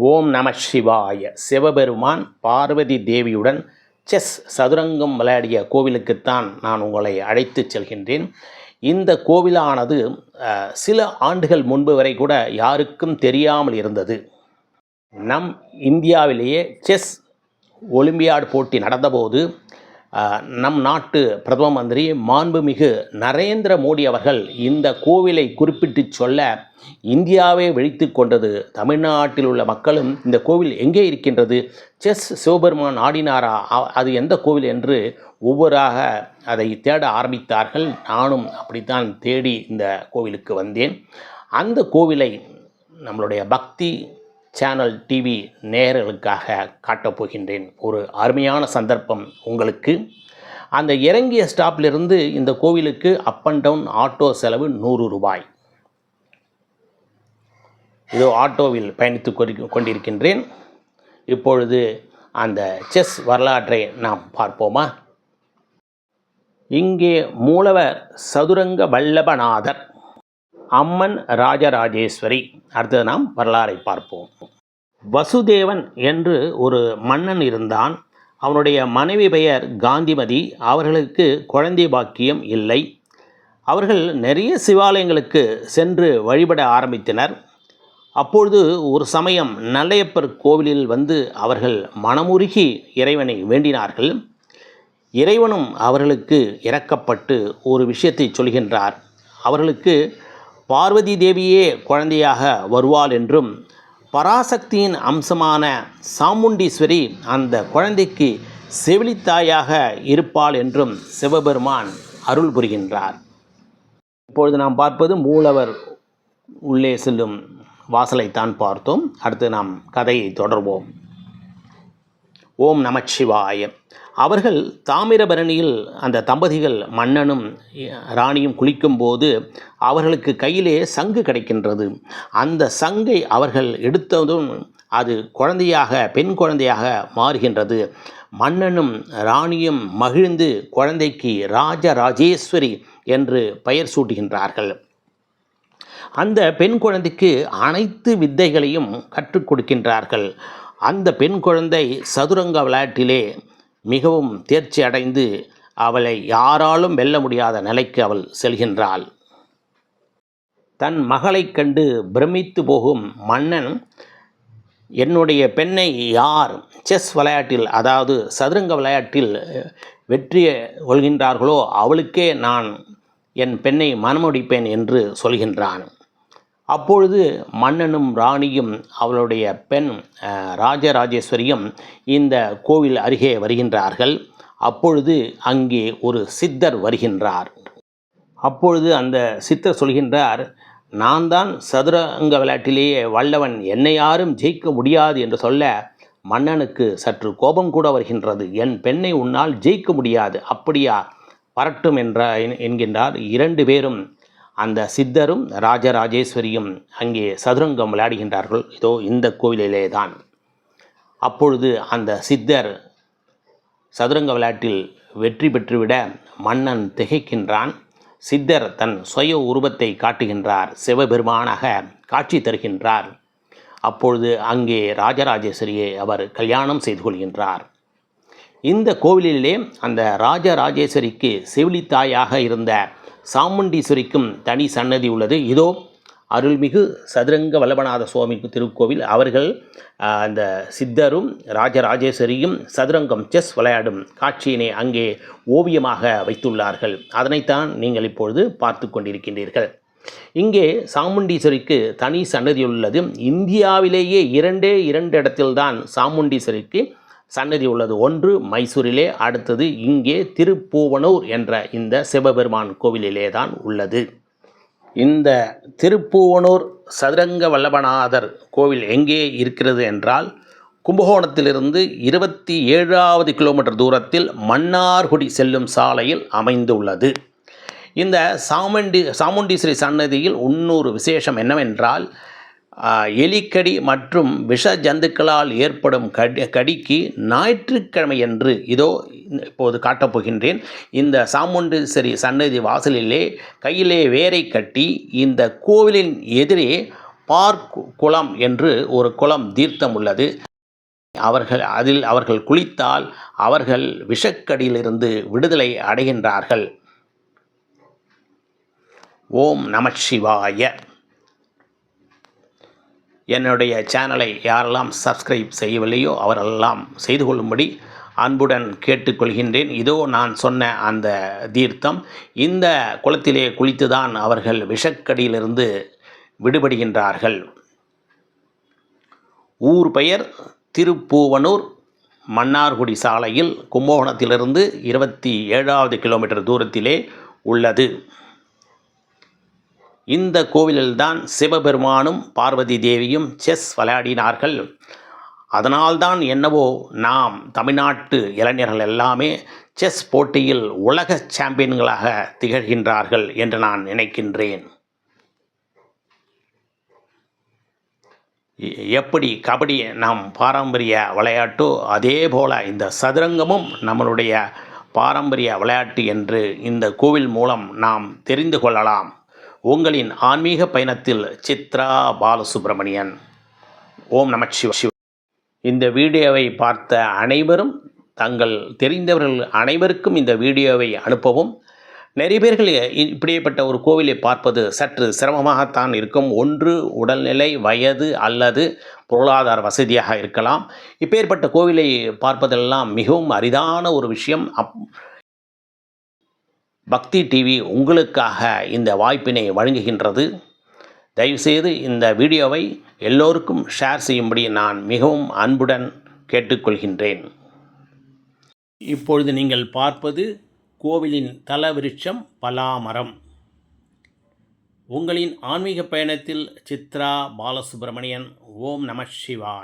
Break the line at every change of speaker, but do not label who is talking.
ஓம் நம சிவாய. சிவபெருமான் பார்வதி தேவியுடன் செஸ் சதுரங்கம் விளையாடிய கோவிலுக்குத்தான் நான் உங்களை அழைத்து செல்கின்றேன். இந்த கோவிலானது சில ஆண்டுகள் முன்பு வரை கூட யாருக்கும் தெரியாமல் இருந்தது. நம் இந்தியாவிலேயே செஸ் ஒலிம்பியாட் போட்டி நடந்தபோது நம் நாட்டு பிரதம மந்திரி மாண்புமிகு நரேந்திர மோடி அவர்கள் இந்த கோவிலை குறிப்பிட்டு சொல்ல இந்தியாவே வெழித்து கொண்டது. தமிழ்நாட்டில் உள்ள மக்களும் இந்த கோவில் எங்கே இருக்கின்றது? செஸ் சிவபெருமான் ஆடினாரா? அது எந்த கோவில் என்று ஒவ்வொருவராக அதை தேட ஆரம்பித்தார்கள். நானும் அப்படித்தான் தேடி இந்த கோவிலுக்கு வந்தேன். அந்த கோவிலை நம்மளுடைய பக்தி சேனல் டிவி நேயர்களுக்காக காட்டப்போகின்றேன் ஒரு அருமையான சந்தர்ப்பம் உங்களுக்கு. அந்த இறங்கிய ஸ்டாப்பிலிருந்து இந்த கோவிலுக்கு அப் அண்ட் டவுன் ஆட்டோ செலவு நூறு ரூபாய். இதோ ஆட்டோவில் பயணித்து கொண்டிருக்கின்றேன். இப்பொழுது அந்த செஸ் வரலாற்றை நாம் பார்ப்போமா? இங்கே மூலவர் சதுரங்க வல்லபநாதர். அம்மன் ராஜராஜேஸ்வரி. அடுத்தது நாம் வரலாறை பார்ப்போம். வசுதேவன் என்று ஒரு மன்னன் இருந்தான். அவனுடைய மனைவி பெயர் காந்திமதி. அவர்களுக்கு குழந்தை பாக்கியம் இல்லை. அவர்கள் நிறைய சிவாலயங்களுக்கு சென்று வழிபட ஆரம்பித்தனர். அப்பொழுது ஒரு சமயம் நல்லையப்பர் கோவிலில் வந்து அவர்கள் மனமுருகி இறைவனை வேண்டினார்கள். இறைவனும் அவர்களுக்கு இறக்கப்பட்டு ஒரு விஷயத்தை சொல்கின்றார். அவர்களுக்கு பார்வதி தேவியே குழந்தையாக வருவாள் என்றும் பராசக்தியின் அம்சமான சாமுண்டீஸ்வரி அந்த குழந்தைக்கு செவிலித்தாயாக இருப்பாள் என்றும் சிவபெருமான் அருள் புரிகின்றார். இப்பொழுது நாம் பார்ப்பது மூலவர் உள்ளே செல்லும் வாசலைத்தான் பார்த்தோம். அடுத்து நாம் கதையை தொடர்வோம். ஓம் நமச்சிவாயம். அவர்கள் தாமிரபரணியில் அந்த தம்பதிகள் மன்னனும் ராணியும் குளிக்கும்போது அவர்களுக்கு கையிலே சங்கு கிடைக்கின்றது. அந்த சங்கை அவர்கள் எடுத்ததும் அது குழந்தையாக பெண் குழந்தையாக மாறுகின்றது. மன்னனும் ராணியும் மகிழ்ந்து குழந்தைக்கு ராஜராஜேஸ்வரி என்று பெயர் சூட்டுகின்றார்கள். அந்த பெண் குழந்தைக்கு அனைத்து வித்தைகளையும் கற்றுக் கொடுக்கின்றார்கள். அந்த பெண் குழந்தை சதுரங்க விளையாட்டிலே மிகவும் தேர்ச்சி அடைந்து அவளை யாராலும் வெல்ல முடியாத நிலைக்கு அவள் செல்கின்றாள். தன் மகளைக் கண்டு பிரமித்து போகும் மன்னன் என்னுடைய பெண்ணை யார் செஸ் விளையாட்டில் அதாவது சதுரங்க விளையாட்டில் வெற்றியை வெற்றி கொள்கின்றார்களோ அவளுக்கே நான் என் பெண்ணை மனமுடிப்பேன் என்று சொல்கின்றான். அப்பொழுது மன்னனும் ராணியும் அவளுடைய பெண் ராஜராஜேஸ்வரியும் இந்த கோவில் அருகே வருகின்றார்கள். அப்பொழுது அங்கே ஒரு சித்தர் வருகின்றார். அப்பொழுது அந்த சித்தர் சொல்கின்றார் நான் தான் சதுரங்க விளையாட்டிலேயே வல்லவன். என்னை யாரும் ஜெயிக்க முடியாது என்று சொல்ல மன்னனுக்கு சற்று கோபம் கூட வருகின்றது. என் பெண்ணை உன்னால் ஜெயிக்க முடியாது. அப்படியா? வரட்டும் என்ற என்- என்கின்றார். இரண்டு பேரும் அந்த சித்தரும் ராஜராஜேஸ்வரியும் அங்கே சதுரங்கம் விளையாடுகின்றார்கள். இதோ இந்த கோவிலிலே தான் அப்பொழுது அந்த சித்தர் சதுரங்க விளையாட்டில் வெற்றி பெற்றுவிட மன்னன் திகைக்கின்றான். சித்தர் தன் சுய உருவத்தை காட்டுகின்றார். சிவபெருமானாக காட்சி தருகின்றார். அப்பொழுது அங்கே ராஜராஜேஸ்வரியை அவர் கல்யாணம் செய்து கொள்கின்றார். இந்த கோவிலிலே அந்த ராஜராஜேஸ்வரிக்கு செவிலித்தாயாக இருந்த சாமுண்டீஸ்வரிக்கும் தனி சன்னதி உள்ளது. இதோ அருள்மிகு சதுரங்க வல்லபநாத சுவாமி திருக்கோவில். அவர்கள் அந்த சித்தரும் ராஜராஜேஸ்வரியும் சதுரங்கம் செஸ் விளையாடும் காட்சியினை அங்கே ஓவியமாக வைத்துள்ளார்கள். அதனைத்தான் நீங்கள் இப்பொழுது பார்த்து கொண்டிருக்கின்றீர்கள். இங்கே சாமுண்டீஸ்வரிக்கு தனி சன்னதி உள்ளது. இந்தியாவிலேயே இரண்டே இரண்டு இடத்தில்தான் சாமுண்டீஸ்வரிக்கு சன்னதி உள்ளது. ஒன்று மைசூரிலே அடுத்தது இங்கே திருப்பூவனூர் என்ற இந்த சிவபெருமான் கோவிலிலே தான் உள்ளது. இந்த திருப்பூவனூர் சதுரங்க வல்லபநாதர் கோவில் எங்கே இருக்கிறது என்றால் கும்பகோணத்திலிருந்து இருபத்தி ஏழாவது கிலோமீட்டர் தூரத்தில் மன்னார்குடி செல்லும் சாலையில் அமைந்துள்ளது. இந்த சாமுண்டி சாமுண்டீஸ்வரி சன்னதியில் இன்னொரு விசேஷம் என்னவென்றால் எலிக்கடி மற்றும் விஷ ஜந்துக்களால் ஏற்படும் கடி கடிக்கு ஞாயிற்றுக்கிழமையன்று இதோ இப்போது காட்டப்போகின்றேன். இந்த சாமுண்டீஸ்வரி சன்னதி வாசலிலே கையிலே வேரை கட்டி இந்த கோவிலின் எதிரே பார்க் குளம் என்று ஒரு குளம் தீர்த்தம் உள்ளது. அவர்கள் அதில் அவர்கள் குளித்தால் அவர்கள் விஷக்கடியிலிருந்து விடுதலை அடைகின்றார்கள். ஓம் நமச்சிவாய என்னுடைய சேனலை யாரெல்லாம் சப்ஸ்கிரைப் செய்யவில்லையோ அவரெல்லாம் செய்து கொள்ளும்படி அன்புடன் கேட்டுக்கொள்கின்றேன். இதோ நான் சொன்ன அந்த தீர்த்தம் இந்த குளத்திலே குளித்துதான் அவர்கள் விஷக்கடியிலிருந்து விடுபடுகின்றார்கள். ஊர் பெயர் திருப்பூவனூர் மன்னார்குடி சாலையில் கும்பகோணத்திலிருந்து இருபத்தி ஏழாவது கிலோமீட்டர் தூரத்திலே உள்ளது. இந்த கோவிலில்தான் சிவபெருமானும் பார்வதி தேவியும் செஸ் விளையாடினார்கள். அதனால்தான் என்னவோ நாம் தமிழ்நாட்டு இளைஞர்கள் எல்லாமே செஸ் போட்டியில் உலக சாம்பியன்களாக திகழ்கின்றார்கள் என்று நான் நினைக்கின்றேன். எ- எப்படி கபடி நம் பாரம்பரிய விளையாட்டோ அதே போல இந்த சதுரங்கமும் நம்மளுடைய பாரம்பரிய விளையாட்டு என்று இந்த கோவில் மூலம் நாம் தெரிந்து கொள்ளலாம். உங்களின் ஆன்மீக பயணத்தில் சித்ரா பாலசுப்ரமணியன். ஓம் நமச்சிவ சிவ இந்த வீடியோவை பார்த்த அனைவரும் தங்கள் தெரிந்தவர்கள் அனைவருக்கும் இந்த வீடியோவை அனுப்பவும். நிறைய பேர்கள் இப்படியேப்பட்ட ஒரு கோவிலை பார்ப்பது சற்று சிரமமாகத்தான் இருக்கும். ஒன்று உடல்நிலை வயது அல்லது பொருளாதார வசதியாக இருக்கலாம். இப்பேற்பட்ட கோவிலை பார்ப்பதெல்லாம் மிகவும் அரிதான ஒரு விஷயம். அப் பக்தி டிவி உங்களுக்காக இந்த வாய்ப்பினை வழங்குகின்றது. தயவுசெய்து இந்த வீடியோவை எல்லோருக்கும் ஷேர் செய்யும்படி நான் மிகவும் அன்புடன் கேட்டுக்கொள்கின்றேன். இப்பொழுது நீங்கள் பார்ப்பது கோவிலின் தலவிருட்சம் பலாமரம். உங்களின் ஆன்மீக பயணத்தில் சித்ரா பாலசுப்ரமணியன் ஓம் நம சிவாய்.